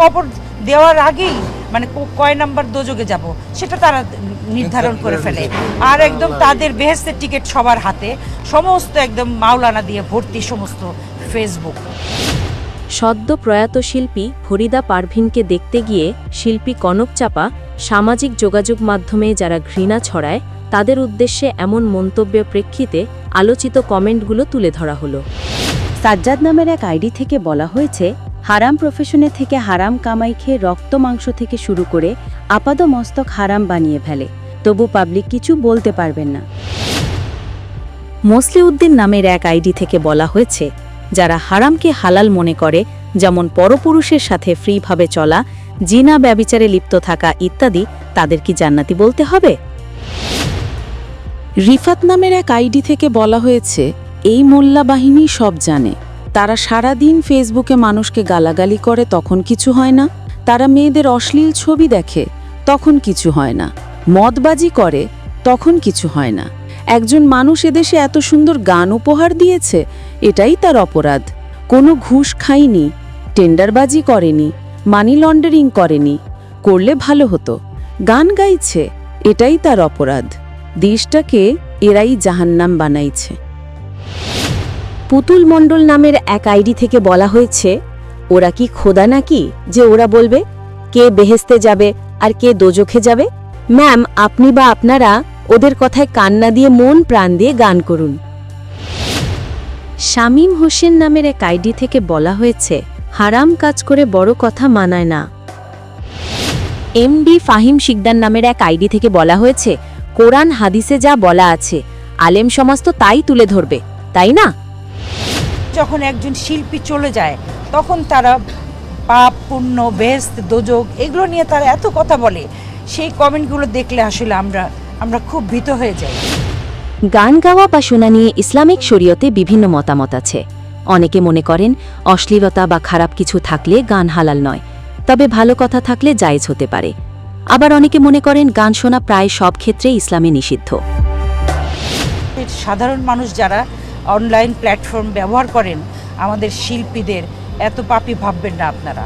কবর দেওয়ার আগেই মানে কয় নাম্বার দোযোগে যাব সেটা তারা নির্ধারণ করে ফেলে। আর একদম তাদের বেহেস্তের টিকিট সবার হাতে সমস্ত একদম মাওলানা দিয়ে ভর্তি সমস্ত ফেসবুক সদ্য প্রয়াত শিল্পী ফরিদা পারভিনকে দেখতে গিয়ে শিল্পী কনক চাপা সামাজিক যোগাযোগ মাধ্যমে যারা ঘৃণা ছড়ায় তাদের উদ্দেশ্যে এমন মন্তব্যের প্রেক্ষিতে আলোচিত কমেন্টগুলো তুলে ধরা হলো। সাজ্জাদ নামের এক আইডি থেকে বলা হয়েছে হারাম প্রফেশনে থেকে হারাম কামাই খেয়ে রক্ত মাংস থেকে শুরু করে আপাদ মস্তক হারাম বানিয়ে ফেলে। তবু পাবলিক কিছু বলতে পারবেন না। মসলিউদ্দিন নামের এক আইডি থেকে বলা হয়েছে, যারা হারামকে হালাল মনে করে, যেমন পরপুরুষের সাথে ফ্রিভাবে চলা, জিনা ব্যবিচারে লিপ্ত থাকা ইত্যাদি তাদের কি জান্নাতি বলতে হবে? রিফাত নামের এক আইডি থেকে বলা হয়েছে, এই মোল্লা বাহিনী সব জানে। তারা সারাদিন ফেসবুকে মানুষকে গালাগালি করে তখন কিছু হয় না। তারা মেয়েদের অশ্লীল ছবি দেখে, তখন কিছু হয় না। মদবাজি করে, তখন কিছু হয় না। একজন মানুষ এদেশে এত সুন্দর গান উপহার দিয়েছে, এটাই তার অপরাধ। কোনো ঘুষ খাইনি টেন্ডারবাজি করেনি, মানি লন্ডারিং করেনি, করলে ভালো হতো। গান গাইছে, এটাই তার অপরাধ। দেশটাকে এরাই জাহান্নাম বানাইছে। পুতুল মণ্ডল নামের এক আইডি থেকে বলা হয়েছে, ওরা কি খোদা নাকি যে ওরা বলবে, কে বেহেস্তে যাবে আর কে দোজখে যাবে? ম্যাম, আপনি বা আপনারা ওদের কথায় কান্না দিয়ে মন প্রাণ দিয়ে গান করুন। শামীম হোসেন নামের এক আইডি থেকে বলা হয়েছে, হারাম কাজ করে বড় কথা মানায় না। এমডি ফাহিম শিকদার নামের এক আইডি থেকে বলা হয়েছে, কোরআন হাদিসে যা বলা আছে, আলেম সমাজ তো তাই তুলে ধরবে, তাই না? যখন একজন শিল্পী চলে যায় তখন তারা পাপ পুণ্য বেস্ত দোজক এগুলো নিয়ে তারা এত কথা বলে। সেই কমেন্টগুলো দেখলে আসলে আমরা আমরা খুব ভীত হয়ে যাই। গান গাওয়া বা শোনা নিয়ে ইসলামিক শরীয়তে বিভিন্ন মতামত আছে। অনেকে মনে করেন অশ্লীলতা বা খারাপ কিছু থাকলে গান হালাল নয় তবে ভালো কথা থাকলে জায়েজ হতে পারে। আবার অনেকে মনে করেন গান শোনা প্রায় সব ক্ষেত্রে ইসলামে নিষিদ্ধ। সাধারণ মানুষ যারা অনলাইন প্ল্যাটফর্ম ব্যবহার করেন আমাদের শিল্পীদের এত পাপি ভাববেন না আপনারা।